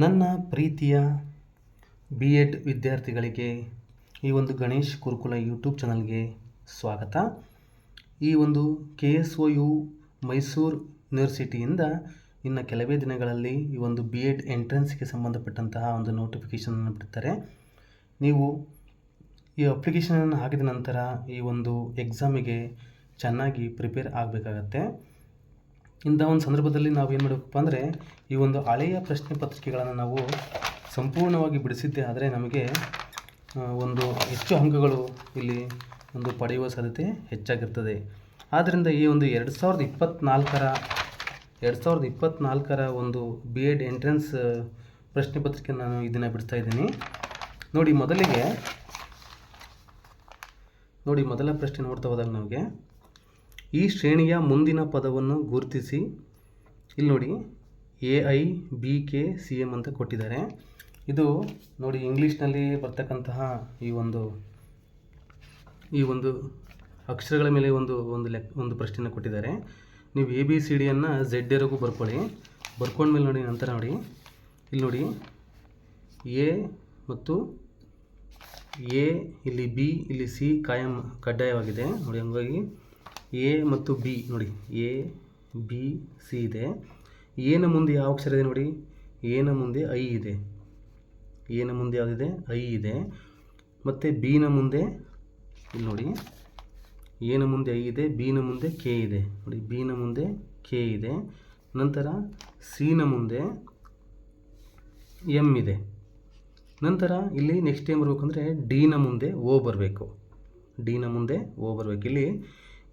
ನನ್ನ ಪ್ರೀತಿಯ B Ed ವಿದ್ಯಾರ್ಥಿಗಳಿಗೆ ಈ ಒಂದು ಗಣೇಶ್ ಕುರುಕುಲ ಯೂಟ್ಯೂಬ್ ಚಾನಲ್ಗೆ ಸ್ವಾಗತ. ಈ ಒಂದು K S O U Mysuru ಯೂನಿವರ್ಸಿಟಿಯಿಂದ ಇನ್ನು ಕೆಲವೇ ದಿನಗಳಲ್ಲಿ ಈ ಒಂದು ಬಿ ಎಡ್ ಎಂಟ್ರೆನ್ಸ್ಗೆ ಸಂಬಂಧಪಟ್ಟಂತಹ ಒಂದು ನೋಟಿಫಿಕೇಷನನ್ನು ಬಿಡ್ತಾರೆ. ನೀವು ಈ ಅಪ್ಲಿಕೇಶನನ್ನು ಹಾಕಿದ ನಂತರ ಈ ಒಂದು ಎಕ್ಸಾಮಿಗೆ ಚೆನ್ನಾಗಿ ಪ್ರಿಪೇರ್ ಆಗಬೇಕಾಗತ್ತೆ. ಇಂಥ ಒಂದು ಸಂದರ್ಭದಲ್ಲಿ ನಾವು ಏನು ಮಾಡಬೇಕಪ್ಪ ಅಂದರೆ, ಈ ಒಂದು ಹಳೆಯ ಪ್ರಶ್ನೆ ಪತ್ರಿಕೆಗಳನ್ನು ನಾವು ಸಂಪೂರ್ಣವಾಗಿ ಬಿಡಿಸಿದ್ದೆ ಆದರೆ ನಮಗೆ ಒಂದು ಹೆಚ್ಚು ಅಂಕಗಳು ಇಲ್ಲಿ ಒಂದು ಪಡೆಯುವ ಸಾಧ್ಯತೆ ಹೆಚ್ಚಾಗಿರ್ತದೆ. ಆದ್ದರಿಂದ ಈ ಒಂದು ಎರಡು ಸಾವಿರದ ಇಪ್ಪತ್ತ್ನಾಲ್ಕರ ಎರಡು ಸಾವಿರದ ಇಪ್ಪತ್ತ್ನಾಲ್ಕರ ಒಂದು ಬಿ ಎಡ್ ಎಂಟ್ರೆನ್ಸ್ ಪ್ರಶ್ನೆ ಪತ್ರಿಕೆ ನಾನು ಇದನ್ನು ಬಿಡಿಸ್ತಾ ಇದ್ದೀನಿ. ನೋಡಿ, ಮೊದಲಿಗೆ, ನೋಡಿ, ಮೊದಲ ಪ್ರಶ್ನೆ ನೋಡ್ತಾ ಹೋದಾಗ ನಮಗೆ ಈ ಶ್ರೇಣಿಯ ಮುಂದಿನ ಪದವನ್ನು ಗುರುತಿಸಿ. ಇಲ್ಲಿ ನೋಡಿ, A, I, B, K, C M ಅಂತ ಕೊಟ್ಟಿದ್ದಾರೆ. ಇದು ನೋಡಿ, ಇಂಗ್ಲೀಷ್ನಲ್ಲಿ ಬರ್ತಕ್ಕಂತಹ ಈ ಒಂದು ಈ ಒಂದು ಅಕ್ಷರಗಳ ಮೇಲೆ ಒಂದು ಒಂದು ಲೆಕ್, ಒಂದು ಪ್ರಶ್ನೆಯನ್ನು ಕೊಟ್ಟಿದ್ದಾರೆ. ನೀವು ಎ, ಬಿ, ಸಿ ಡಿಯನ್ನು ಝೆಡ್ ಎರಗೂ ಬರ್ಕೊಳ್ಳಿ. ಬರ್ಕೊಂಡ್ಮೇಲೆ ನೋಡಿ, ನಂತರ ನೋಡಿ. ಇಲ್ಲಿ ನೋಡಿ, ಎ ಮತ್ತು ಎ, ಇಲ್ಲಿ ಬಿ, ಇಲ್ಲಿ ಸಿ ಕಾಯಂ ಕಡ್ಡಾಯವಾಗಿದೆ. ನೋಡಿ, ಹಂಗಾಗಿ ಎ ಮತ್ತು ಬಿ ನೋಡಿ ಎ ಬಿ ಸಿ ಇದೆ. ಎನ ಮುಂದೆ ಯಾವ ಅಕ್ಷರ ಇದೆ ನೋಡಿ? ಎನ ಮುಂದೆ ಐ ಇದೆ. ಎನ ಮುಂದೆ ಯಾವುದಿದೆ? ಐ ಇದೆ. ಮತ್ತು ಬಿನ ಮುಂದೆ, ಇಲ್ಲಿ ನೋಡಿ ಎನ ಮುಂದೆ ಐ ಇದೆ ಬಿನ ಮುಂದೆ ಕೆ ಇದೆ. ನೋಡಿ ಬಿನ ಮುಂದೆ ಕೆ ಇದೆ. ನಂತರ ಸಿನ ಮುಂದೆ ಎಂ ಇದೆ. ನಂತರ ಇಲ್ಲಿ ನೆಕ್ಸ್ಟ್ ಏನು ಬರಬೇಕಂದ್ರೆ ಡಿನ ಮುಂದೆ ಓ ಬರಬೇಕು. ಡಿನ ಮುಂದೆ ಓ ಬರಬೇಕು. ಇಲ್ಲಿ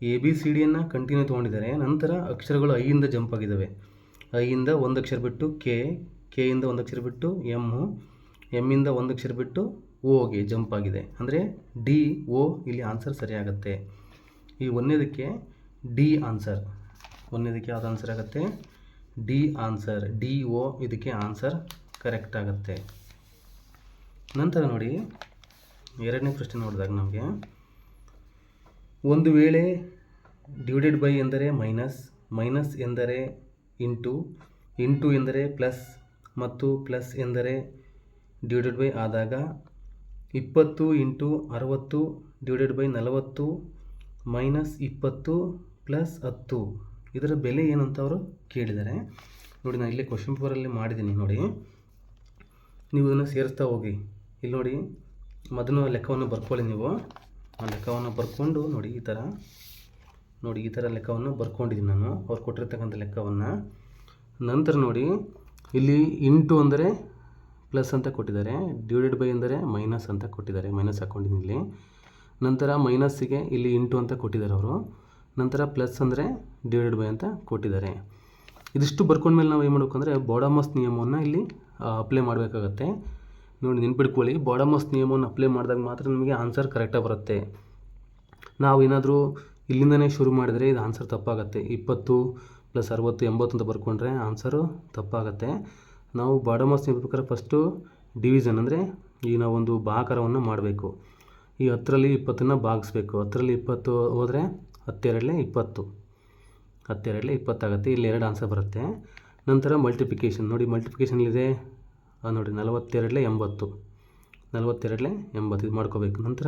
ಎ ಬಿ ಸಿ ಡಿಯನ್ನು ಕಂಟಿನ್ಯೂ ತೊಗೊಂಡಿದ್ದಾರೆ. ನಂತರ ಅಕ್ಷರಗಳು ಐಯಿಂದ ಜಂಪ್ ಆಗಿದ್ದಾವೆ ಐಯಿಂದ ಒಂದು ಅಕ್ಷರ ಬಿಟ್ಟು ಕೆ ಇಂದ ಒಂದು ಅಕ್ಷರ ಬಿಟ್ಟು ಎಮ್ಮು ಎಮ್ಮಿಂದ ಒಂದು ಅಕ್ಷರ ಬಿಟ್ಟು ಓಗೆ ಜಂಪ್ ಆಗಿದೆ. ಅಂದರೆ ಡಿ ಓ ಇಲ್ಲಿ ಆನ್ಸರ್ ಸರಿಯಾಗತ್ತೆ. ಈ ಒಂದನೇದಕ್ಕೆ ಡಿ ಆನ್ಸರ್ ಒಂದನೇದಕ್ಕೆ ಯಾವ್ದು ಆನ್ಸರ್ ಆಗುತ್ತೆ? ಡಿ ಆನ್ಸರ್ ಡಿ ಓ ಇದಕ್ಕೆ ಆನ್ಸರ್ ಕರೆಕ್ಟ್ ಆಗುತ್ತೆ. ನಂತರ ನೋಡಿ, ಎರಡನೇ ಪ್ರಶ್ನೆ ನೋಡಿದಾಗ ನಮಗೆ ಒಂದು ವೇಳೆ ಡಿವೈಡೆಡ್ ಬೈ ಎಂದರೆ ಮೈನಸ್ ಮೈನಸ್ ಎಂದರೆ ಇಂಟು ಇಂಟು ಎಂದರೆ ಪ್ಲಸ್ ಮತ್ತು ಪ್ಲಸ್ ಎಂದರೆ ಡಿವೈಡೆಡ್ ಬೈ ಆದಾಗ ಇಪ್ಪತ್ತು ಇಂಟು ಅರವತ್ತು ಡಿವೈಡೆಡ್ ಬೈ ನಲವತ್ತು ಮೈನಸ್ ಇಪ್ಪತ್ತು ಪ್ಲಸ್ ಹತ್ತು. ಇದರ ಬೆಲೆ ಏನು ಅಂತ ಅವರು ಕೇಳಿದ್ದಾರೆ. ನೋಡಿ ನಾನು ಇಲ್ಲೇ ಕ್ವಶನ್ ಪೇಪರಲ್ಲಿ ಮಾಡಿದ್ದೀನಿ. ನೋಡಿ, ನೀವು ಇದನ್ನು ಸೇರಿಸ್ತಾ ಹೋಗಿ. ಇಲ್ಲಿ ನೋಡಿ, ಮೊದಲು ಲೆಕ್ಕವನ್ನು ಬರ್ಕೊಳ್ಳಿ ನೀವು. ಆ ಲೆಕ್ಕವನ್ನು ಬರ್ಕೊಂಡು ನೋಡಿ, ಈ ಥರ ನೋಡಿ, ಈ ಥರ ಲೆಕ್ಕವನ್ನು ಬರ್ಕೊಂಡಿದ್ದೀನಿ ನಾನು. ಅವ್ರು ಕೊಟ್ಟಿರ್ತಕ್ಕಂಥ ಲೆಕ್ಕವನ್ನು. ನಂತರ ನೋಡಿ, ಇಲ್ಲಿ ಇಂಟು ಅಂದರೆ ಪ್ಲಸ್ ಅಂತ ಕೊಟ್ಟಿದ್ದಾರೆ. ಡಿವೈಡೆಡ್ ಬೈ ಅಂದರೆ ಮೈನಸ್ ಅಂತ ಕೊಟ್ಟಿದ್ದಾರೆ. ಮೈನಸ್ ಹಾಕ್ಕೊಂಡಿದ್ದೀನಿ ಇಲ್ಲಿ. ನಂತರ ಮೈನಸ್ಸಿಗೆ ಇಲ್ಲಿ ಇಂಟು ಅಂತ ಕೊಟ್ಟಿದ್ದಾರೆ ಅವರು. ನಂತರ ಪ್ಲಸ್ ಅಂದರೆ ಡಿವೈಡೆಡ್ ಬೈ ಅಂತ ಕೊಟ್ಟಿದ್ದಾರೆ. ಇದಿಷ್ಟು ಬರ್ಕೊಂಡ್ಮೇಲೆ ನಾವು ಏನು ಮಾಡಬೇಕು ಅಂದರೆ ಬಾಡಮಸ್ ನಿಯಮವನ್ನು ಇಲ್ಲಿ ಅಪ್ಲೈ ಮಾಡಬೇಕಾಗತ್ತೆ. ನೋಡಿ, ನೆನ್ಪಿಟ್ಕೊಳ್ಳಿ, ಬಾಡಮಸ್ ನಿಯಮವನ್ನು ಅಪ್ಲೈ ಮಾಡಿದಾಗ ಮಾತ್ರ ನಮಗೆ ಆನ್ಸರ್ ಕರೆಕ್ಟಾಗಿ ಬರುತ್ತೆ. ನಾವು ಏನಾದರೂ ಇಲ್ಲಿಂದನೇ ಶುರು ಮಾಡಿದರೆ ಇದು ಆನ್ಸರ್ ತಪ್ಪಾಗತ್ತೆ. ಇಪ್ಪತ್ತು ಪ್ಲಸ್ ಅರವತ್ತು, ಎಂಬತ್ತು ಅಂತ ಬರ್ಕೊಂಡ್ರೆ ಆನ್ಸರು ತಪ್ಪಾಗತ್ತೆ. ನಾವು ಬಾಡಮಾಸ್ ನಿಲ್ಬೇಕಾದ್ರೆ ಫಸ್ಟು ಡಿವಿಷನ್ ಅಂದರೆ ಈ ನಾವೊಂದು ಭಾಗಾಕಾರವನ್ನು ಮಾಡಬೇಕು. ಈ ಹತ್ತರಲ್ಲಿ ಇಪ್ಪತ್ತನ್ನು ಭಾಗಿಸ್ಬೇಕು. ಹತ್ತರಲ್ಲಿ ಇಪ್ಪತ್ತು ಹೋದರೆ ಹತ್ತೆರಡಲೆ ಇಪ್ಪತ್ತು. ಹತ್ತೆರಡಲೆ ಇಪ್ಪತ್ತಾಗುತ್ತೆ. ಇಲ್ಲಿ ಎರಡು ಆನ್ಸರ್ ಬರುತ್ತೆ. ನಂತರ ಮಲ್ಟಿಪ್ಲಿಕೇಶನ್ ನೋಡಿ ಮಲ್ಟಿಪ್ಲಿಕೇಶನ್ಲಿದೆ ನೋಡಿ, ನಲವತ್ತೆರಡಲೆ ಎಂಬತ್ತು. ನಲವತ್ತೆರಡಲೆ ಎಂಬತ್ತು. ಇದು ಮಾಡ್ಕೋಬೇಕು. ನಂತರ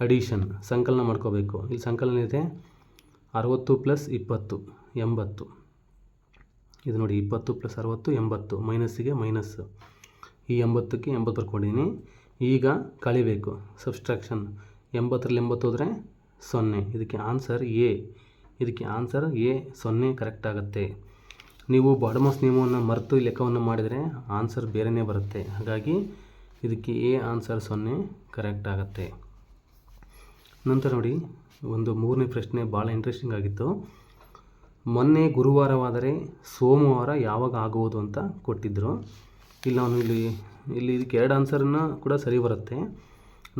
ಅಡಿಷನ್ ಸಂಕಲನ ಮಾಡ್ಕೋಬೇಕು. ಇಲ್ಲಿ ಸಂಕಲನ ಇದೆ. ಅರವತ್ತು ಪ್ಲಸ್ ಇಪ್ಪತ್ತು, ಎಂಬತ್ತು. ಇದು ನೋಡಿ, ಇಪ್ಪತ್ತು ಪ್ಲಸ್ ಅರವತ್ತು, ಎಂಬತ್ತು. ಮೈನಸ್ಸಿಗೆ ಮೈನಸ್ಸು ಈ ಎಂಬತ್ತಕ್ಕೆ ಎಂಬತ್ತು ಬರ್ಕೊಂಡಿದ್ದೀನಿ ಈಗ ಕಳಿಬೇಕು ಸಬ್ಸ್ಟ್ರಾಕ್ಷನ್ ಎಂಬತ್ತರಲ್ಲಿ ಎಂಬತ್ತು ಹೋದರೆ ಸೊನ್ನೆ. ಇದಕ್ಕೆ ಆನ್ಸರ್ ಎ ಇದಕ್ಕೆ ಆನ್ಸರ್ ಎ ಸೊನ್ನೆ ಕರೆಕ್ಟ್ ಆಗುತ್ತೆ. ನೀವು ಬಾಡಮಸ್ ನಿಯಮವನ್ನು ಮರೆತು ಲೆಕ್ಕವನ್ನು ಮಾಡಿದರೆ ಆನ್ಸರ್ ಬೇರೆಯೇ ಬರುತ್ತೆ. ಹಾಗಾಗಿ ಇದಕ್ಕೆ ಎ ಆನ್ಸರ್ ಸೊನ್ನೆ ಕರೆಕ್ಟ್ ಆಗುತ್ತೆ. ನಂತರ ನೋಡಿ, ಒಂದು ಮೂರನೇ ಪ್ರಶ್ನೆ ಭಾಳ ಇಂಟ್ರೆಸ್ಟಿಂಗ್ ಆಗಿತ್ತು. ಮೊನ್ನೆ ಗುರುವಾರವಾದರೆ ಸೋಮವಾರ ಯಾವಾಗ ಆಗುವುದು ಅಂತ ಕೊಟ್ಟಿದ್ದರು ಇಲ್ಲಿ ನಾನು ಇಲ್ಲಿ ಇಲ್ಲಿ ಇದಕ್ಕೆ ಎರಡು ಆನ್ಸರನ್ನು ಕೂಡ ಸರಿ ಬರುತ್ತೆ.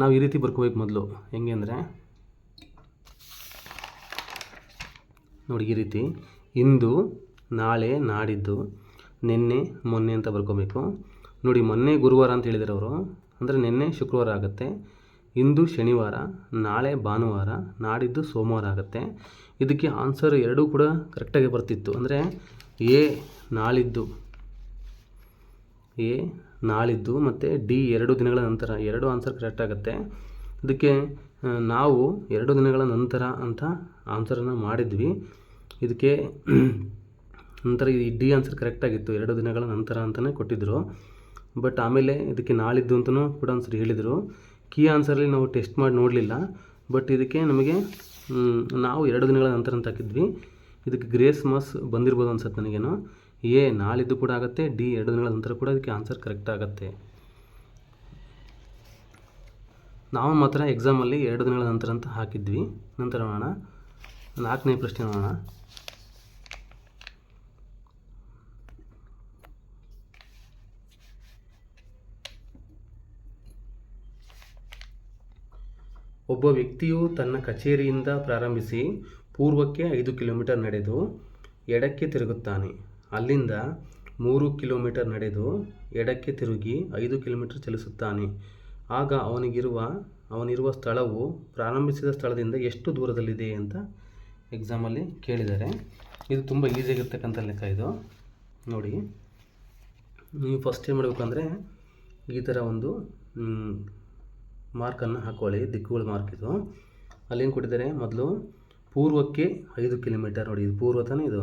ನಾವು ಈ ರೀತಿ ಬರ್ಕೋಬೇಕು ಮೊದಲು. ಹೆಂಗೆ ಅಂದರೆ, ನೋಡಿ ಈ ರೀತಿ. ಇಂದು, ನಾಳೆ, ನಾಡಿದ್ದು, ನಿನ್ನೆ, ಮೊನ್ನೆ ಅಂತ ಬರ್ಕೋಬೇಕು. ನೋಡಿ, ಮೊನ್ನೆ ಗುರುವಾರ ಅಂತ ಹೇಳಿದ್ರು ಅವರು. ಅಂದರೆ ನಿನ್ನೆ ಶುಕ್ರವಾರ ಆಗುತ್ತೆ. ಇಂದು ಶನಿವಾರ, ನಾಳೆ ಭಾನುವಾರ, ನಾಡಿದ್ದು ಸೋಮವಾರ ಆಗುತ್ತೆ ಇದಕ್ಕೆ ಆನ್ಸರ್ ಎರಡೂ ಕೂಡ ಕರೆಕ್ಟಾಗಿ ಬರ್ತಿತ್ತು. ಅಂದರೆ ಎ ನಾಳಿದ್ದು ಎ ನಾಳಿದ್ದು ಮತ್ತು ಡಿ ಎರಡು ದಿನಗಳ ನಂತರ, ಎರಡು ಆನ್ಸರ್ ಕರೆಕ್ಟ್ ಆಗುತ್ತೆ. ಇದಕ್ಕೆ ನಾವು ಎರಡು ದಿನಗಳ ನಂತರ ಅಂತ ಆನ್ಸರನ್ನು ಮಾಡಿದ್ವಿ. ಇದಕ್ಕೆ, ನಂತರ ಈ ಡಿ ಆನ್ಸರ್ ಕರೆಕ್ಟಾಗಿತ್ತು ಎರಡು ದಿನಗಳ ನಂತರ ಅಂತಲೇ ಕೊಟ್ಟಿದ್ದರು ಬಟ್ ಆಮೇಲೆ ಇದಕ್ಕೆ ನಾಳಿದ್ದು ಅಂತಲೂ ಕೂಡ ಆನ್ಸರ್ ಹೇಳಿದರು. ಕೀ ಆನ್ಸರಲ್ಲಿ ನಾವು ಟೆಸ್ಟ್ ಮಾಡಿ ನೋಡಲಿಲ್ಲ. ಬಟ್ ಇದಕ್ಕೆ ನಮಗೆ ನಾವು ಎರಡು ದಿನಗಳ ನಂತರ ಅಂತ ಹಾಕಿದ್ವಿ. ಇದಕ್ಕೆ ಗ್ರೇಸ್ ಮಾಸ್ ಬಂದಿರ್ಬೋದು ಅನ್ಸುತ್ತೆ ನನಗೇನು. ಎ ನಾಳಿದ್ದು ಕೂಡ ಆಗುತ್ತೆ. ಡಿ, ಎರಡು ದಿನಗಳ ನಂತರ ಕೂಡ ಇದಕ್ಕೆ ಆನ್ಸರ್ ಕರೆಕ್ಟ್ ಆಗುತ್ತೆ. ನಾವು ಮಾತ್ರ ಎಕ್ಸಾಮಲ್ಲಿ ಎರಡು ದಿನಗಳ ನಂತರ ಅಂತ ಹಾಕಿದ್ವಿ. ನಂತರ ನೋಡೋಣ. ನಾಲ್ಕನೇ ಪ್ರಶ್ನೆ ನೋಡೋಣ. ಒಬ್ಬ ವ್ಯಕ್ತಿಯು ತನ್ನ ಕಚೇರಿಯಿಂದ ಪ್ರಾರಂಭಿಸಿ ಪೂರ್ವಕ್ಕೆ ಐದು ಕಿಲೋಮೀಟರ್ ನಡೆದು ಎಡಕ್ಕೆ ತಿರುಗುತ್ತಾನೆ. ಅಲ್ಲಿಂದ ಮೂರು ಕಿಲೋಮೀಟರ್ ನಡೆದು ಎಡಕ್ಕೆ ತಿರುಗಿ ಐದು ಕಿಲೋಮೀಟರ್ ಚಲಿಸುತ್ತಾನೆ. ಆಗ ಅವನಿಗಿರುವ, ಅವನಿರುವ ಸ್ಥಳವು ಪ್ರಾರಂಭಿಸಿದ ಸ್ಥಳದಿಂದ ಎಷ್ಟು ದೂರದಲ್ಲಿದೆ ಅಂತ ಎಕ್ಸಾಮಲ್ಲಿ ಕೇಳಿದ್ದಾರೆ. ಇದು ತುಂಬ ಈಸಿಯಾಗಿರ್ತಕ್ಕಂಥ ಲೆಕ್ಕ ಇದು. ನೋಡಿ, ನೀವು ಫಸ್ಟ್ ಏನು ಮಾಡಬೇಕಂದ್ರೆ ಈ ಥರ ಒಂದು ಮಾರ್ಕನ್ನು ಹಾಕ್ಕೊಳ್ಳಿ ದಿಕ್ಕುಗಳ ಮಾರ್ಕ್ ಇದು. ಅಲ್ಲೇನು ಕೊಟ್ಟಿದ್ದಾರೆ? ಮೊದಲು ಪೂರ್ವಕ್ಕೆ ಐದು ಕಿಲೋಮೀಟರ್ ನೋಡಿ, ಇದು ಪೂರ್ವ ತಾನೇ ಇದು.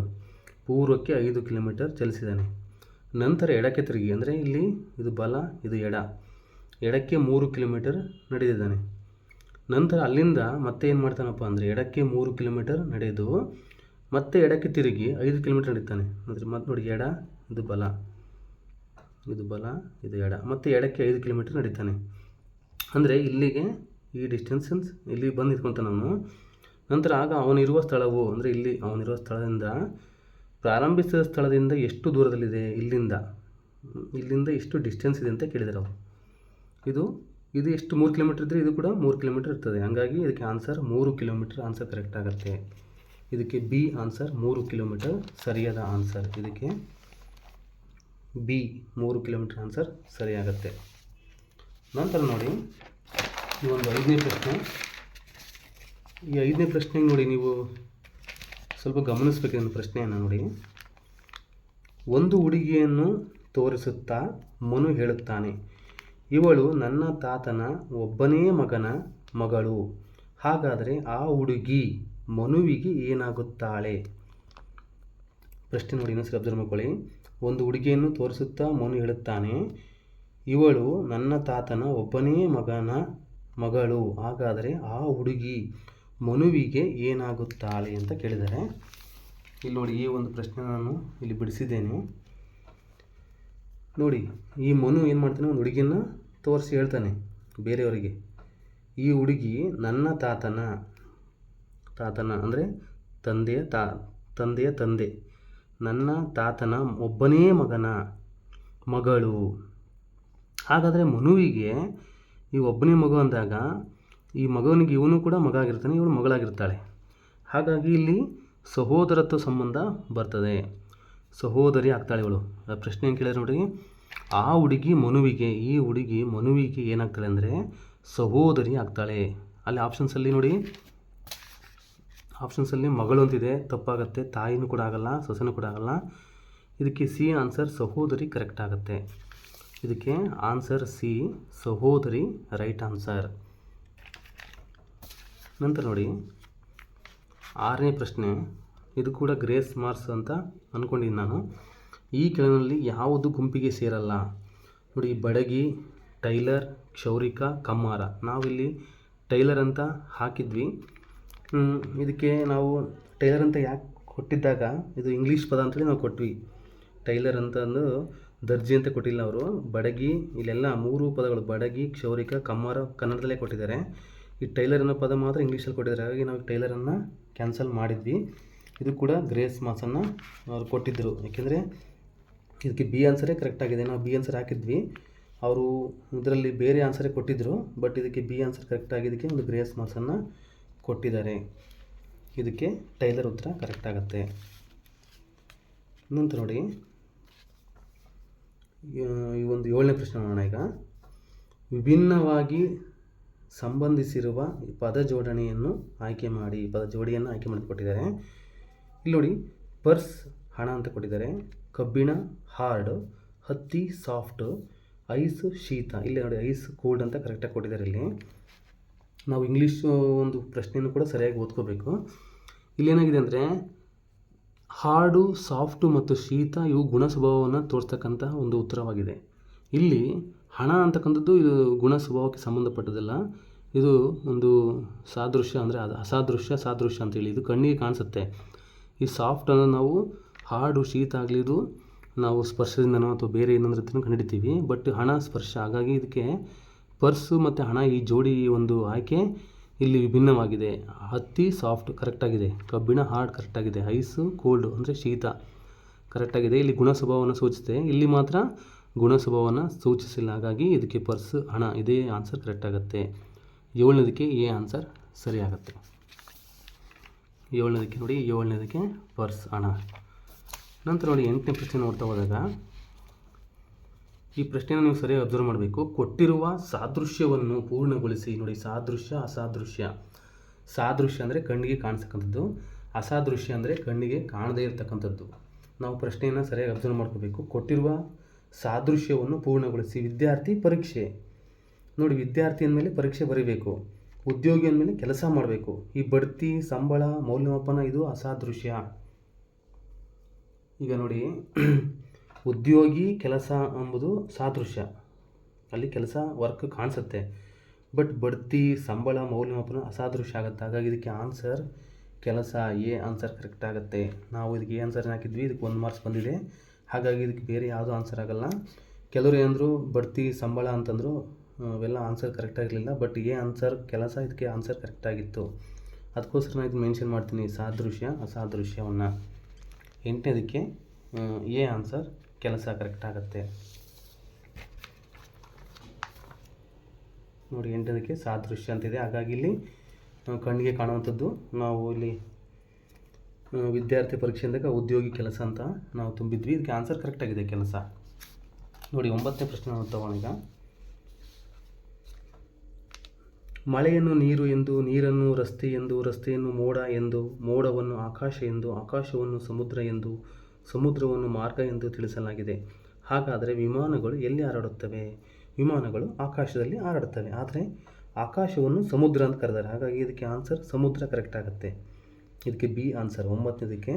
ಪೂರ್ವಕ್ಕೆ ಐದು ಕಿಲೋಮೀಟರ್ ಚಲಿಸಿದ್ದಾನೆ. ನಂತರ ಎಡಕ್ಕೆ ತಿರುಗಿ, ಅಂದರೆ ಇಲ್ಲಿ ಇದು ಬಲ, ಇದು ಎಡ. ಎಡಕ್ಕೆ ಮೂರು ಕಿಲೋಮೀಟರ್ ನಡೆದಿದ್ದಾನೆ. ನಂತರ ಅಲ್ಲಿಂದ ಮತ್ತೆ ಏನು ಮಾಡ್ತಾನಪ್ಪ ಅಂದರೆ, ಎಡಕ್ಕೆ ಮೂರು ಕಿಲೋಮೀಟರ್ ನಡೆದು ಮತ್ತೆ ಎಡಕ್ಕೆ ತಿರುಗಿ ಐದು ಕಿಲೋಮೀಟರ್ ನಡೀತಾನೆ. ಅಂದರೆ ಮತ್ತೆ ನೋಡಿ, ಎಡ, ಇದು ಬಲ. ಇದು ಬಲ, ಇದು ಎಡ. ಮತ್ತು ಎಡಕ್ಕೆ ಐದು ಕಿಲೋಮೀಟರ್ ನಡೀತಾನೆ. ಅಂದರೆ ಇಲ್ಲಿಗೆ ಈ ಡಿಸ್ಟೆನ್ಸನ್ಸ್ ಇಲ್ಲಿ ಬಂದು ನಿಂತ್ಕೊಂತ ನಾನು. ನಂತರ ಆಗ ಅವನಿರುವ ಸ್ಥಳವು ಅಂದರೆ ಇಲ್ಲಿ ಅವನಿರುವ ಸ್ಥಳದಿಂದ ಪ್ರಾರಂಭಿಸಿದ ಸ್ಥಳದಿಂದ ಎಷ್ಟು ದೂರದಲ್ಲಿದೆ? ಇಲ್ಲಿಂದ. ಇಲ್ಲಿಂದ ಎಷ್ಟು ಡಿಸ್ಟೆನ್ಸ್ ಇದೆ ಅಂತ ಕೇಳಿದರು ಅವರು. ಇದು ಇದು ಎಷ್ಟು ಮೂರು ಕಿಲೋಮೀಟರ್ ಇದ್ದರೆ ಇದು ಕೂಡ ಮೂರು ಕಿಲೋಮೀಟರ್ ಇರ್ತದೆ. ಹಾಗಾಗಿ ಇದಕ್ಕೆ ಆನ್ಸರ್ ಮೂರು ಕಿಲೋಮೀಟರ್ ಆನ್ಸರ್ ಕರೆಕ್ಟ್ ಆಗುತ್ತೆ. ಇದಕ್ಕೆ ಬಿ ಆನ್ಸರ್ ಮೂರು ಕಿಲೋಮೀಟರ್ ಸರಿಯಾದ ಆನ್ಸರ್ ಇದಕ್ಕೆ ಬಿ ಮೂರು ಕಿಲೋಮೀಟರ್ ಆನ್ಸರ್ ಸರಿಯಾಗತ್ತೆ. ನಂತರ ನೋಡಿ, ಈ ಒಂದು ಐದನೇ ಪ್ರಶ್ನೆ. ಈ ಐದನೇ ಪ್ರಶ್ನೆ ನೋಡಿ ನೀವು ಸ್ವಲ್ಪ ಗಮನಿಸಬೇಕಿದ್ದ ಪ್ರಶ್ನೆಯನ್ನು ನೋಡಿ. ಒಂದು ಹುಡುಗಿಯನ್ನು ತೋರಿಸುತ್ತಾ ಮನು ಹೇಳುತ್ತಾನೆ, ಇವಳು ನನ್ನ ತಾತನ ಒಬ್ಬನೇ ಮಗನ ಮಗಳು. ಹಾಗಾದರೆ ಆ ಹುಡುಗಿ ಮನುವಿಗೆ ಏನಾಗುತ್ತಾಳೆ? ಪ್ರಶ್ನೆ ನೋಡಿ ಇನ್ನೊಂದ್ಸರಿ ಅಬ್ಸರ್ವ್ ಮಾಡ್ಕೊಳ್ಳಿ. ಒಂದು ಹುಡುಗಿಯನ್ನು ತೋರಿಸುತ್ತಾ ಮನು ಹೇಳುತ್ತಾನೆ ಇವಳು ನನ್ನ ತಾತನ ಒಬ್ಬನೇ ಮಗನ ಮಗಳು. ಹಾಗಾದರೆ ಆ ಹುಡುಗಿ ಮನುವಿಗೆ ಏನಾಗುತ್ತಾಳೆ ಅಂತ ಕೇಳಿದರೆ, ಇಲ್ಲಿ ನೋಡಿ ಈ ಒಂದು ಪ್ರಶ್ನೆ ನಾನು ಇಲ್ಲಿ ಬಿಡಿಸಿದ್ದೇನೆ. ನೋಡಿ, ಈ ಮನು ಏನು ಮಾಡ್ತಾನೆ? ಒಂದು ಹುಡುಗಿನ ತೋರಿಸಿ ಹೇಳ್ತಾನೆ ಬೇರೆಯವರಿಗೆ. ಈ ಹುಡುಗಿ ನನ್ನ ತಾತನ ತಾತನ ಅಂದರೆ ತಂದೆಯ ತಾ, ತಂದೆಯ ತಂದೆ. ನನ್ನ ತಾತನ ಒಬ್ಬನೇ ಮಗನ ಮಗಳು. ಹಾಗಾದರೆ ಮನುವಿಗೆ ಈ ಒಬ್ಬನೇ ಮಗು ಅಂದಾಗ ಈ ಮಗನಿಗೆ ಇವನು ಕೂಡ ಮಗ ಆಗಿರ್ತಾನೆ, ಇವಳು ಮಗಳಾಗಿರ್ತಾಳೆ. ಹಾಗಾಗಿ ಇಲ್ಲಿ ಸಹೋದರತ್ವ ಸಂಬಂಧ ಬರ್ತದೆ. ಸಹೋದರಿ ಆಗ್ತಾಳೆ ಇವಳು. ಪ್ರಶ್ನೆ ಏನು ಕೇಳಿದ್ರೆ ನೋಡಿ ಆ ಹುಡುಗಿ ಮನುವಿಗೆ, ಈ ಹುಡುಗಿ ಮನುವಿಗೆ ಏನಾಗ್ತಾಳೆ ಅಂದರೆ ಸಹೋದರಿ ಆಗ್ತಾಳೆ. ಅಲ್ಲಿ ಆಪ್ಷನ್ಸಲ್ಲಿ ನೋಡಿ. ಆಪ್ಷನ್ಸಲ್ಲಿ ಮಗಳು ಅಂತಿದೆ, ತಪ್ಪಾಗುತ್ತೆ, ತಾಯಿನೂ ಕೂಡ ಆಗಲ್ಲ, ಸೊಸೆನೂ ಕೂಡ ಆಗಲ್ಲ. ಇದಕ್ಕೆ ಸಿ ಆನ್ಸರ್ ಸಹೋದರಿ ಕರೆಕ್ಟ್ ಆಗುತ್ತೆ. ಇದಕ್ಕೆ ಆನ್ಸರ್ ಸಿ ಸಹೋದರಿ ರೈಟ್ ಆನ್ಸರ್ ನಂತರ ನೋಡಿ, ಆರನೇ ಪ್ರಶ್ನೆ, ಇದು ಕೂಡ ಗ್ರೇಸ್ ಮಾರ್ಸ್ ಅಂತ ಅಂದ್ಕೊಂಡಿದ್ದೀನಿ ನಾನು. ಈ ಕೆಳಗಿನಲ್ಲಿ ಯಾವುದು ಗುಂಪಿಗೆ ಸೇರಲ್ಲ? ನೋಡಿ, ಬಡಗಿ, ಟೈಲರ್, ಕ್ಷೌರಿಕ, ಕಮ್ಮಾರ. ನಾವಿಲ್ಲಿ ಟೈಲರ್ ಅಂತ ಹಾಕಿದ್ವಿ. ಇದಕ್ಕೆ ನಾವು ಟೈಲರ್ ಅಂತ ಯಾಕೆ ಕೊಟ್ಟಿದ್ದಾಗ, ಇದು ಇಂಗ್ಲೀಷ್ ಪದ ಅಂತೇಳಿ ನಾವು ಕೊಟ್ವಿ. ಟೈಲರ್ ಅಂತ ಅಂದು ದರ್ಜಿ ಅಂತ ಕೊಟ್ಟಿಲ್ಲ ಅವರು. ಬಡಗಿ, ಇಲ್ಲೆಲ್ಲ ಮೂರು ಪದಗಳು, ಬಡಗಿ, ಕ್ಷೌರಿಕ, ಕಮ್ಮಾರ ಕನ್ನಡದಲ್ಲೇ ಕೊಟ್ಟಿದ್ದಾರೆ. ಈ ಟೈಲರ್ ಅನ್ನೋ ಪದ ಮಾತ್ರ ಇಂಗ್ಲೀಷಲ್ಲಿ ಕೊಟ್ಟಿದ್ದಾರೆ. ಹಾಗಾಗಿ ನಾವು ಟೈಲರನ್ನು ಕ್ಯಾನ್ಸಲ್ ಮಾಡಿದ್ವಿ. ಇದು ಕೂಡ ಗ್ರೇಸ್ ಮಾಸನ್ನು ಅವ್ರು ಕೊಟ್ಟಿದ್ದರು ಯಾಕೆಂದರೆ ಇದಕ್ಕೆ ಬಿ ಆನ್ಸರೇ ಕರೆಕ್ಟ್ ಆಗಿದೆ. ನಾವು ಬಿ ಆನ್ಸರ್ ಹಾಕಿದ್ವಿ. ಅವರು ಇದರಲ್ಲಿ ಬೇರೆ ಆನ್ಸರೇ ಕೊಟ್ಟಿದ್ದರು ಬಟ್ ಇದಕ್ಕೆ ಬಿ ಆನ್ಸರ್ ಕರೆಕ್ಟ್ ಆಗಿದ್ದಕ್ಕೆ ಒಂದು ಗ್ರೇಸ್ ಮಾಸನ್ನು ಕೊಟ್ಟಿದ್ದಾರೆ. ಇದಕ್ಕೆ ಟೈಲರ್ ಉತ್ತರ ಕರೆಕ್ಟ್ ಆಗುತ್ತೆ. ನಂತರ ನೋಡಿ ಈ- ಒಂದು ಏಳನೇ ಪ್ರಶ್ನೆ ನೋಡೋಣ ಈಗ. ವಿಭಿನ್ನವಾಗಿ ಸಂಬಂಧಿಸಿರುವ ಪದ ಜೋಡಣೆಯನ್ನು ಆಯ್ಕೆ ಮಾಡಿ ಪದ ಜೋಡಿಯನ್ನು ಆಯ್ಕೆ ಮಾಡಿ ಕೊಟ್ಟಿದ್ದಾರೆ ಇಲ್ಲಿ ನೋಡಿ, ಪರ್ಸ್ ಹಣ ಅಂತ ಕೊಟ್ಟಿದ್ದಾರೆ, ಕಬ್ಬಿಣ ಹಾರ್ಡ್, ಹತ್ತಿ ಸಾಫ್ಟ್, ಐಸ್ ಶೀತ. ಇಲ್ಲಿ ನೋಡಿ, ಐಸ್ ಕೋಲ್ಡ್ ಅಂತ ಕರೆಕ್ಟಾಗಿ ಕೊಟ್ಟಿದ್ದಾರೆ ಇಲ್ಲಿ. ನಾವು ಇಂಗ್ಲೀಷು ಒಂದು ಪ್ರಶ್ನೆಯನ್ನು ಕೂಡ ಸರಿಯಾಗಿ ಓದ್ಕೋಬೇಕು. ಇಲ್ಲೇನಾಗಿದೆ ಅಂದರೆ ಹಾರ್ಡು ಸಾಫ್ಟು ಮತ್ತು ಶೀತ ಇವು ಗುಣ ಸ್ವಭಾವವನ್ನು ತೋರಿಸ್ತಕ್ಕಂತಹ ಒಂದು ಉತ್ತರವಾಗಿದೆ. ಇಲ್ಲಿ ಹಣ ಅಂತಕ್ಕಂಥದ್ದು ಇದು ಗುಣ ಸ್ವಭಾವಕ್ಕೆ ಸಂಬಂಧಪಟ್ಟದಲ್ಲ ಇದು ಒಂದು ಸಾದೃಶ್ಯ ಅಂದರೆ ಅದು ಅಸಾದೃಶ್ಯ, ಸಾದೃಶ್ಯ ಅಂತೇಳಿ ಇದು ಕಣ್ಣಿಗೆ ಕಾಣಿಸುತ್ತೆ. ಈ ಸಾಫ್ಟನ್ನು ನಾವು ಹಾಡು, ಶೀತ ಆಗಲಿ ಇದು ನಾವು ಸ್ಪರ್ಶದಿಂದನೋ ಅಥವಾ ಬೇರೆ ಏನಂದ್ರೆ ರೀತಿಯೂ ಕಂಡುಹಿಡಿತೀವಿ. ಬಟ್ ಹಣ ಸ್ಪರ್ಶ, ಹಾಗಾಗಿ ಇದಕ್ಕೆ ಪರ್ಸು ಮತ್ತು ಹಣ ಈ ಜೋಡಿ ಒಂದು ಆಯ್ಕೆ. ಇಲ್ಲಿ ವಿಭಿನ್ನವಾಗಿದೆ. ಹತ್ತಿ ಸಾಫ್ಟ್ ಕರೆಕ್ಟಾಗಿದೆ ಕಬ್ಬಿಣ ಹಾರ್ಡ್ ಕರೆಕ್ಟಾಗಿದೆ ಐಸು ಕೋಲ್ಡು ಅಂದರೆ ಶೀತ ಕರೆಕ್ಟಾಗಿದೆ ಇಲ್ಲಿ ಗುಣ ಸ್ವಭಾವವನ್ನು ಸೂಚಿಸುತ್ತೆ. ಇಲ್ಲಿ ಮಾತ್ರ ಗುಣ ಸ್ವಭಾವವನ್ನು ಸೂಚಿಸಿಲ್ಲ. ಹಾಗಾಗಿ ಇದಕ್ಕೆ ಪರ್ಸ್ ಹಣ, ಇದೇ ಆನ್ಸರ್ ಕರೆಕ್ಟ್ ಆಗುತ್ತೆ. ಏಳನೇದಕ್ಕೆ ಎ ಆನ್ಸರ್ ಸರಿಯಾಗುತ್ತೆ. ಏಳನೇದಕ್ಕೆ ನೋಡಿ, ಏಳನೇದಕ್ಕೆ ಪರ್ಸ್ ಹಣ. ನಂತರ ನೋಡಿ ಎಂಟನೇ ಪ್ರಶ್ನೆ ನೋಡ್ತಾ ಹೋದಾಗ ಈ ಪ್ರಶ್ನೆಯನ್ನು ನೀವು ಸರಿಯಾಗಿ ಅಬ್ಸರ್ವ್ ಮಾಡಬೇಕು. ಕೊಟ್ಟಿರುವ ಸಾದೃಶ್ಯವನ್ನು ಪೂರ್ಣಗೊಳಿಸಿ. ನೋಡಿ, ಸಾದೃಶ್ಯ, ಅಸಾದೃಶ್ಯ. ಸಾದೃಶ್ಯ ಅಂದರೆ ಕಣ್ಣಿಗೆ ಕಾಣಿಸ್ತಕ್ಕಂಥದ್ದು. ಅಸಾದೃಶ್ಯ ಅಂದರೆ ಕಣ್ಣಿಗೆ ಕಾಣದೇ ಇರತಕ್ಕಂಥದ್ದು. ನಾವು ಪ್ರಶ್ನೆಯನ್ನು ಸರಿಯಾಗಿ ಅಬ್ಸರ್ವ್ ಮಾಡ್ಕೋಬೇಕು. ಕೊಟ್ಟಿರುವ ಸಾದೃಶ್ಯವನ್ನು ಪೂರ್ಣಗೊಳಿಸಿ. ವಿದ್ಯಾರ್ಥಿ ಪರೀಕ್ಷೆ. ನೋಡಿ, ವಿದ್ಯಾರ್ಥಿ ಅಂದಮೇಲೆ ಪರೀಕ್ಷೆ ಬರೀಬೇಕು. ಉದ್ಯೋಗಿ ಅಂದಮೇಲೆ ಕೆಲಸ ಮಾಡಬೇಕು. ಈ ಬಡ್ತಿ, ಸಂಬಳ, ಮೌಲ್ಯಮಾಪನ, ಇದು ಅಸಾದೃಶ್ಯ. ಈಗ ನೋಡಿ ಉದ್ಯೋಗಿ ಕೆಲಸ ಅಂಬುದು ಸಾದೃಶ್ಯ. ಅಲ್ಲಿ ಕೆಲಸ ವರ್ಕ್ ಕಾಣಿಸುತ್ತೆ. ಬಟ್ ಬಡ್ತಿ, ಸಂಬಳ, ಮೌಲ್ಯಮಾಪನ ಅಸಾದೃಶ್ಯ ಆಗುತ್ತೆ. ಹಾಗಾಗಿ ಇದಕ್ಕೆ ಆನ್ಸರ್ ಕೆಲಸ ಎ ಆನ್ಸರ್ ಕರೆಕ್ಟ್ ಆಗುತ್ತೆ. ನಾವು ಇದಕ್ಕೆ ಎ ಆನ್ಸರ್ ಹಾಕಿದ್ವಿ, ಇದಕ್ಕೆ ಒಂದು ಮಾರ್ಕ್ಸ್ ಬಂದಿದೆ. ಹಾಗಾಗಿ ಇದಕ್ಕೆ ಬೇರೆ ಯಾವುದೂ ಆನ್ಸರ್ ಆಗಲ್ಲ. ಕೆಲವರು ಏನಂದರು, ಬಡ್ತಿ, ಸಂಬಳ ಅಂತಂದರು ಅವೆಲ್ಲ ಆನ್ಸರ್ ಕರೆಕ್ಟ್ ಕರೆಕ್ಟಾಗಿರಲಿಲ್ಲ ಬಟ್ ಎ ಆನ್ಸರ್ ಕೆಲಸ ಇದಕ್ಕೆ ಆನ್ಸರ್ ಕರೆಕ್ಟ್ ಆಗಿತ್ತು. ಅದಕ್ಕೋಸ್ಕರ ನಾನು ಇದು ಮೆನ್ಷನ್ ಮಾಡ್ತೀನಿ. ಸಾದೃಶ್ಯ, ಅಸಾದೃಶ್ಯವನ್ನು. ಎಂಟನೇದಕ್ಕೆ ಎ ಆನ್ಸರ್ ಕೆಲಸ ಕರೆಕ್ಟ್ ಆಗುತ್ತೆ. ನೋಡಿ ಎಂಟನೇದಕ್ಕೆ ಸಾದೃಶ್ಯ ಅಂತಿದೆ. ಹಾಗಾಗಿ ಇಲ್ಲಿ ಕಣ್ಣಿಗೆ ಕಾಣುವಂಥದ್ದು ನಾವು ಇಲ್ಲಿ ವಿದ್ಯಾರ್ಥಿ ಪರೀಕ್ಷೆ ಅಂದಾಗ ಉದ್ಯೋಗಿ ಕೆಲಸ ಅಂತ ನಾವು ತುಂಬಿದ್ವಿ. ಇದಕ್ಕೆ ಆನ್ಸರ್ ಕರೆಕ್ಟಾಗಿದೆ ಕೆಲಸ. ನೋಡಿ, ಒಂಬತ್ತನೇ ಪ್ರಶ್ನೆ ತಗೋಣ ಈಗ. ಮಳೆಯನ್ನು ನೀರು ಎಂದು, ನೀರನ್ನು ರಸ್ತೆ ಎಂದು, ರಸ್ತೆಯನ್ನು ಮೋಡ ಎಂದು, ಮೋಡವನ್ನು ಆಕಾಶ ಎಂದು, ಆಕಾಶವನ್ನು ಸಮುದ್ರ ಎಂದು ಸಮುದ್ರವನ್ನು ಮಾರ್ಗ ಎಂದು ತಿಳಿಸಲಾಗಿದೆ. ಹಾಗಾದರೆ ವಿಮಾನಗಳು ಎಲ್ಲಿ ಹಾರಾಡುತ್ತವೆ? ವಿಮಾನಗಳು ಆಕಾಶದಲ್ಲಿ ಹಾರಾಡುತ್ತವೆ. ಆದರೆ ಆಕಾಶವನ್ನು ಸಮುದ್ರ ಅಂತ ಕರೆದಾರೆ, ಹಾಗಾಗಿ ಇದಕ್ಕೆ ಆನ್ಸರ್ ಸಮುದ್ರ ಕರೆಕ್ಟ್ ಆಗುತ್ತೆ. ಇದಕ್ಕೆ ಬಿ ಆನ್ಸರ್ ಒಂಬತ್ತನೇದಕ್ಕೆ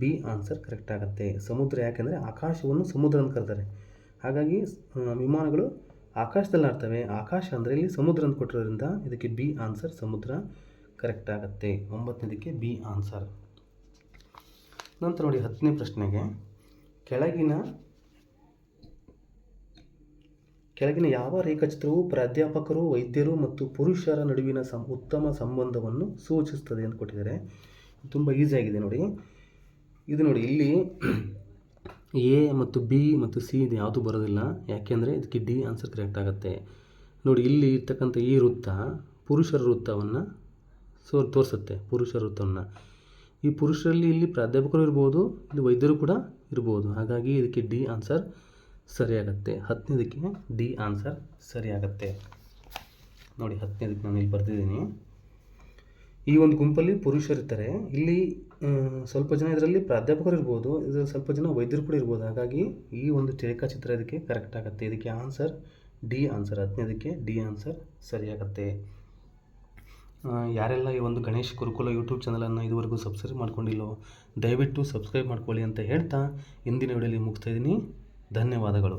ಬಿ ಆನ್ಸರ್ ಕರೆಕ್ಟ್ ಆಗುತ್ತೆ. ಸಮುದ್ರ ಯಾಕೆಂದರೆ ಆಕಾಶವನ್ನು ಸಮುದ್ರ ಅಂತ ಕರೆದಾರೆ. ಹಾಗಾಗಿ ವಿಮಾನಗಳು ಆಕಾಶದಲ್ಲಿ ಆಡ್ತವೆ ಆಕಾಶ ಅಂದರೆ ಇಲ್ಲಿ ಸಮುದ್ರ ಅಂತ ಕೊಟ್ಟಿರೋದ್ರಿಂದ ಇದಕ್ಕೆ ಬಿ ಆನ್ಸರ್ ಸಮುದ್ರ ಕರೆಕ್ಟ್ ಆಗುತ್ತೆ. ಒಂಬತ್ತನೇದಕ್ಕೆ ಬಿ ಆನ್ಸರ್ ನಂತರ ನೋಡಿ ಹತ್ತನೇ ಪ್ರಶ್ನೆಗೆ. ಕೆಳಗಿನ ಕೆಳಗಿನ ಯಾವ ರೇಖಾಚಿತ್ರವು ಪ್ರಾಧ್ಯಾಪಕರು, ವೈದ್ಯರು ಮತ್ತು ಪುರುಷರ ನಡುವಿನ ಸಂ, ಉತ್ತಮ ಸಂಬಂಧವನ್ನು ಸೂಚಿಸುತ್ತದೆ ಅಂತ ಕೊಟ್ಟಿದ್ದಾರೆ. ತುಂಬ ಆಗಿದೆ ನೋಡಿ. ಇದು ನೋಡಿ, ಇಲ್ಲಿ ಎ ಮತ್ತು ಬಿ ಮತ್ತು ಸಿ ಇದು ಯಾವುದು ಬರೋದಿಲ್ಲ. ಯಾಕೆಂದರೆ ಇದಕ್ಕೆ ಡಿ ಆನ್ಸರ್ ಕರೆಕ್ಟ್ ಆಗುತ್ತೆ. ನೋಡಿ, ಇಲ್ಲಿ ಇರ್ತಕ್ಕಂಥ ಈ ವೃತ್ತ ಪುರುಷರ ವೃತ್ತವನ್ನು ಸೋ, ತೋರಿಸುತ್ತೆ. ಪುರುಷರ ವೃತ್ತವನ್ನು. ಈ ಪುರುಷರಲ್ಲಿ ಇಲ್ಲಿ ಪ್ರಾಧ್ಯಾಪಕರು ಇರ್ಬೋದು, ಇಲ್ಲಿ ವೈದ್ಯರು ಕೂಡ ಇರ್ಬೋದು. ಹಾಗಾಗಿ ಇದಕ್ಕೆ ಡಿ ಆನ್ಸರ್ ಸರಿಯಾಗತ್ತೆ. ಹತ್ತನೇದಕ್ಕೆ ಡಿ ಆನ್ಸರ್ ಸರಿಯಾಗತ್ತೆ. ನೋಡಿ, ಹತ್ತನೇದಕ್ಕೆ ನಾನು ಇಲ್ಲಿ ಬರೆದಿದ್ದೀನಿ. ಈ ಒಂದು ಗುಂಪಲ್ಲಿ ಪುರುಷರಿರ್ತಾರೆ. ಇಲ್ಲಿ ಸ್ವಲ್ಪ ಜನ ಇದರಲ್ಲಿ ಪ್ರಾಧ್ಯಾಪಕರು ಇರ್ಬೋದು, ಇದರಲ್ಲಿ ಸ್ವಲ್ಪ ಜನ ವೈದ್ಯರು ಕೂಡ ಇರ್ಬೋದು. ಹಾಗಾಗಿ ಈ ಒಂದು ರೇಖಾಚಿತ್ರ ಇದಕ್ಕೆ ಕರೆಕ್ಟ್ ಆಗುತ್ತೆ. ಇದಕ್ಕೆ ಆನ್ಸರ್ ಡಿ ಆನ್ಸರ್. ಹತ್ತನೇದಕ್ಕೆ ಡಿ ಆನ್ಸರ್ ಸರಿಯಾಗತ್ತೆ. ಯಾರೆಲ್ಲ ಈ ಒಂದು ಗಣೇಶ್ ಗುರುಕುಲ ಯೂಟ್ಯೂಬ್ ಚಾನಲನ್ನು ಇದುವರೆಗೂ ಸಬ್ಸ್ಕ್ರೈಬ್ ಮಾಡ್ಕೊಂಡಿಲ್ಲೋ, ದಯವಿಟ್ಟು ಸಬ್ಸ್ಕ್ರೈಬ್ ಮಾಡ್ಕೊಳ್ಳಿ ಅಂತ ಹೇಳ್ತಾ ಇಂದಿನ ವಿಡಿಯೋಲಿ ಮುಗಿಸ್ತಾ ಇದ್ದೀನಿ. ಧನ್ಯವಾದಗಳು.